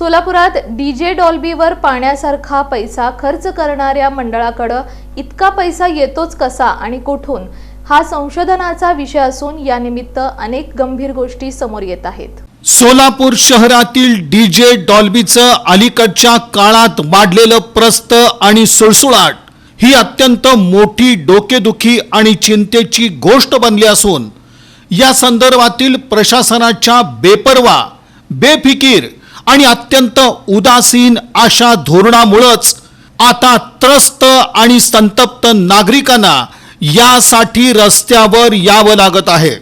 सोलापुरात डीजे डॉल्बीवर पाण्यासारखा पैसा खर्च करणाऱ्या मंडळाकडं इतका पैसा येतोच कसा आणि कुठून? हा संशोधनाचा विषय असून यानिमित्त अनेक गंभीर गोष्टी समोर येत आहेत. सोलापूर शहरातील डीजे डॉल्बीचं अलीकडच्या काळात वाढलेलं प्रस्त आणि सुळसुळाट ही अत्यंत मोठी डोकेदुखी आणि चिंतेची गोष्ट बनली असून या संदर्भातील प्रशासनाच्या बेपरवा बेफिकीर आणि अत्यंत उदासीन अशा धोरणामुळंच आता त्रस्त आणि संतप्त नागरिकांना यासाठी रस्त्यावर यावं लागत आहे.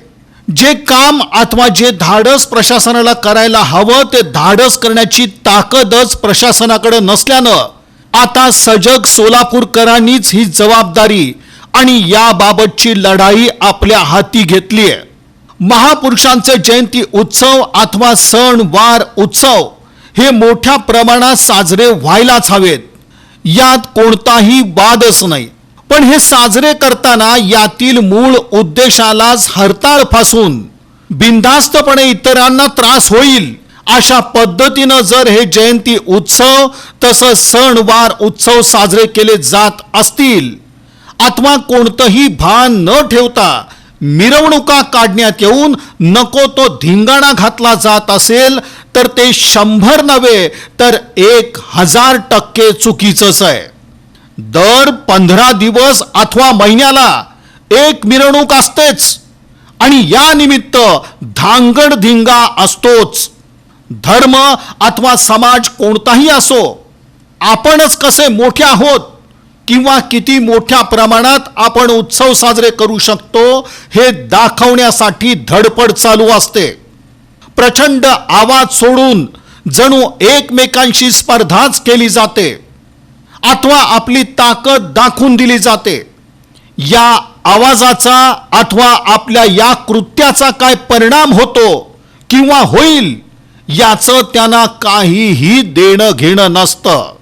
जे काम अथवा जे धाडस प्रशासनाला करायला हवं ते धाडस करण्याची ताकदच प्रशासनाकडे नसल्यानं आता सजग सोलापूरकरांनीच ही जबाबदारी आणि याबाबतची लढाई आपल्या हाती घेतली आहे महापुरुषांचे जयंती उत्सव अथवा सण वार उत्सव हे मोठ्या प्रमाणात साजरे व्हायलाच हवेत. यात कोणताही वादच नाही. पण हे साजरे करताना यातील मूळ उद्देशालाच हरताळ फासून बिनधास्तपणे इतरांना त्रास होईल अशा पद्धतीनं जर हे जयंती उत्सव तसंच सणवार उत्सव साजरे केले जात असतील अथवा कोणतंही भान न ठेवता मिरवणुका काढण्यात येऊन नको तो धिंगाणा घातला जात असेल तर ते शंभर नव्हे तर एक हजार टक्के चुकीचंच आहे. दर पंधरा दिवस अथवा महिन्याला एक मिरवणूक असतेच. आणि या निमित्त धांगड धिंगा असतोच. धर्म अथवा समाज कोणताही असो आपणच कसे मोठे आहोत किंवा किती मोठ्या प्रमाणात आपण उत्सव साजरे करू शकतो हे दाखवण्यासाठी धडपड चालू असते. प्रचंड आवाज सोडून जणू एकमेकांशी स्पर्धाच केली जाते. अथवा आपली ताकद दाखवून दिली जाते. या आवाजाचा अथवा आपल्या या कृत्याचा काय परिणाम होतो किंवा होईल याचं त्यांना काहीही देणं घेणं नसतं.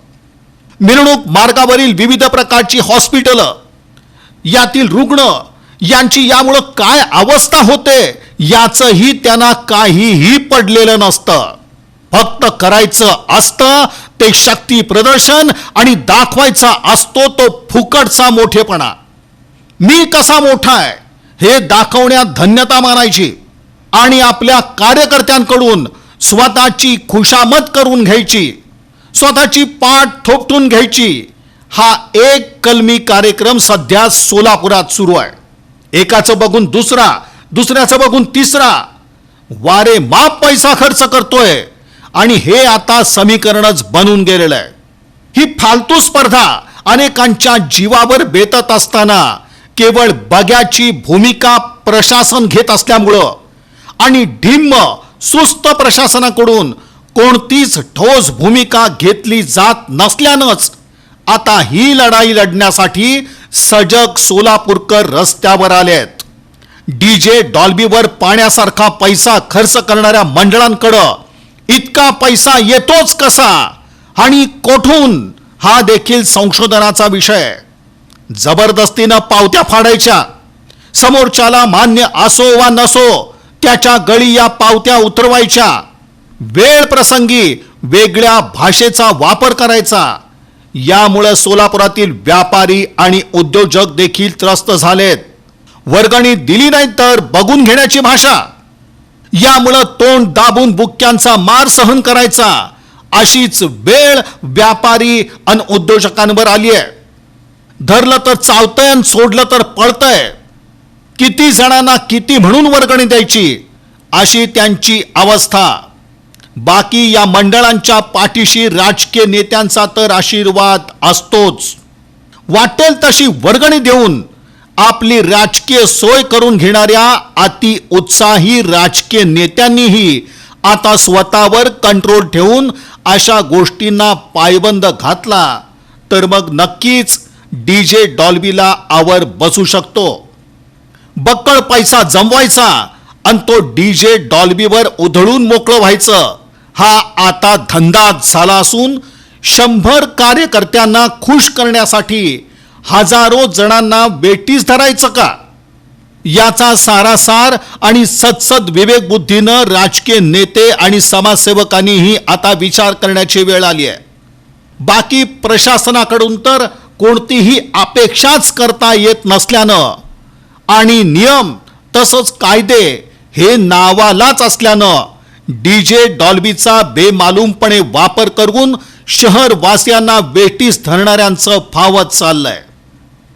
मिरवणूक मार्गावरील विविध प्रकारची हॉस्पिटल यातील रुग्ण यांची यामुळं काय अवस्था होते याचंही त्यांना काहीही पडलेलं नसतं. फक्त करायचं असतं ते शक्ती प्रदर्शन आणि दाखवायचा असतो तो फुकटचा मोठेपणा. मी कसा मोठा आहे हे दाखवण्यात धन्यता मानायची आणि आपल्या कार्यकर्त्यांकडून स्वतःची खुशामत करून घ्यायची स्वतःची पाठ थोपटून घ्यायची. हा एक कलमी कार्यक्रम सध्या सोलापुरात सुरू आहे. एकाचं बघून दुसरा दुसऱ्याचं बघून तिसरा. वारे माप पैसा खर्च करतोय. आणि हे आता समीकरणच बनून गेलेलं आहे. ही फालतू स्पर्धा अनेकांच्या जीवावर बेतत असताना केवळ बग्याची भूमिका प्रशासन घेत असल्यामुळं आणि ढिम्म सुस्त प्रशासनाकडून कोणतीच ठोस भूमिका घेतली जात नसल्यानंच आता ही लढाई लढण्यासाठी सजग सोलापूरकर रस्त्यावर आले आहेत. डी जे डॉल्बीवर पाण्यासारखा पैसा खर्च करणाऱ्या मंडळांकडं इतका पैसा येतोच कसा? आणि कोठून? हा देखील संशोधनाचा विषय. जबरदस्तीनं पावत्या फाडायच्या. समोरच्याला मान्य असो वा नसो त्याच्या गळी या पावत्या उतरवायच्या. वेळ प्रसंगी वेगळ्या भाषेचा वापर करायचा. यामुळे सोलापुरातील व्यापारी आणि उद्योजक देखील त्रस्त झालेत. वर्गणी दिली नाही तर बघून घेण्याची भाषा. यामुळं तोंड दाबून बुक्क्यांचा मार सहन करायचा. अशीच वेळ व्यापारी आणि उद्योजकांवर आली आहे. धरलं तर चावतंय आणि सोडलं तर पळतंय. किती जणांना किती म्हणून वर्गणी द्यायची? अशी त्यांची अवस्था. बाकी या मंडळांच्या पाठीशी राजकीय नेत्यांचा तर आशीर्वाद असतोच. वाटेल तशी वर्गणी देऊन आपली राजकीय सोय करून घेणाऱ्या अति उत्साही राजकीय नेत्यांनीही आता स्वतःवर कंट्रोल ठेवून अशा गोष्टींना पायबंद घातला तर मग नक्कीच डी जे डॉल्बीला आवर बसू शकतो. बक्कळ पैसा जमवायचा आणि तो डी जे डॉल्बीवर उधळून मोकळं व्हायचं. हा आता धंदाच झाला असून शंभर कार्यकर्त्यांना खुश करण्यासाठी हजारो जणांना वेटीस धरायचं का? याचा सारासार आणि सत्सद विवेकबुद्धीनं राजकीय नेते आणि समाजसेवकांनीही आता विचार करण्याची वेळ आली आहे. बाकी प्रशासनाकडून तर कोणतीही अपेक्षाच करता येत नसल्यानं आणि नियम तसंच कायदे हे नावालाच असल्यानं डी जे डॉल्बीचा बेमालूमपणे वापर करून शहरवासियांना वेटीस धरणाऱ्यांचं फावत चाललंय.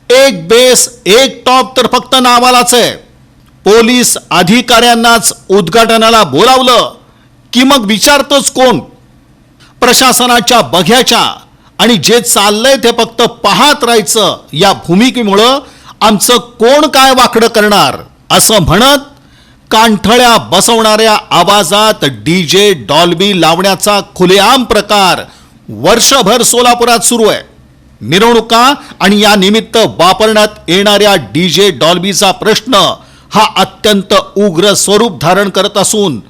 एक बेस एक टॉप तर फक्त नावालाच आहे. पोलीस अधिकाऱ्यांनाच उद्घाटनाला बोलावलं की मग विचारतोच कोण? प्रशासनाच्या बघ्याच्या आणि जे चाललंय ते फक्त पाहत राहायचं या भूमिकेमुळं आमचं कोण काय वाकडं करणार असं म्हणत कांठळ्या बसवणाऱ्या आवाजात डी जे डॉल्बी लावण्याचा खुलेआम प्रकार वर्षभर सोलापुरात सुरू आहे. मिरवणुका आणि या निमित्त वापरण्यात येणाऱ्या डी जे डॉल्बीचा प्रश्न हा अत्यंत उग्र स्वरूप धारण करत असून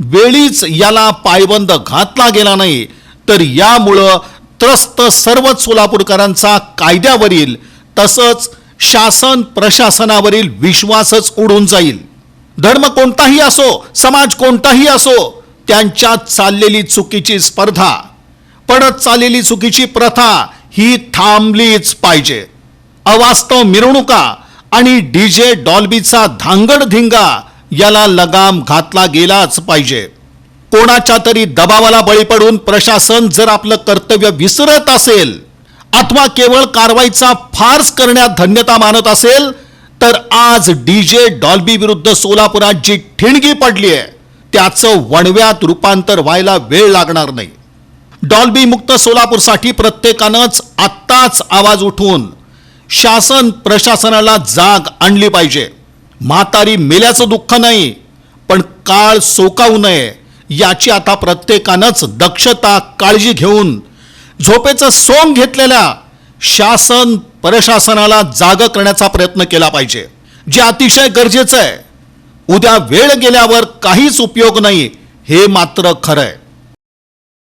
वेळीच याला पायबंद घातला गेला नाही तर यामुळं त्रस्त सर्वच सोलापूरकरांचा कायद्यावरील तसंच शासन प्रशासनावरील विश्वासच उडून जाईल. धर्म कोणताही असो समाज कोणताही असो त्यांच्यात चाललेली चुकीची स्पर्धा पडत चाललेली चुकीची प्रथा ही थांबलीच पाहिजे. अवास्तव मिरवणुका आणि डीजे डॉल्बीचा धांगडधिंगा याला लगाम घातला गेलाच पाहिजे. कोणाच्या तरी दबावाला बळी पडून प्रशासन जर आपलं कर्तव्य विसरत असेल अथवा केवळ कारवाईचा फार्स करण्यात धन्यता मानत असेल तर आज डीजे डॉल्बी विरुद्ध सोलापुरात जी ठिणगी पडली आहे त्याचं वणव्यात रूपांतर व्हायला वेळ लागणार नाही. डॉल्बी मुक्त सोलापूरसाठी प्रत्येकानंच आत्ताच आवाज उठवून शासन प्रशासनाला जाग आणली पाहिजे. म्हातारी मेल्याचं दुःख नाही पण काळ सोकावू नये याची आता प्रत्येकानंच दक्षता काळजी घेऊन झोपेचं सोंग घेतलेल्या शासन प्रशासनाला जाग करण्याचा प्रयत्न केला पाहिजे. जे अतिशय गरजेचं आहे. उद्या वेळ गेल्यावर काहीच उपयोग नाही हे मात्र खरं आहे.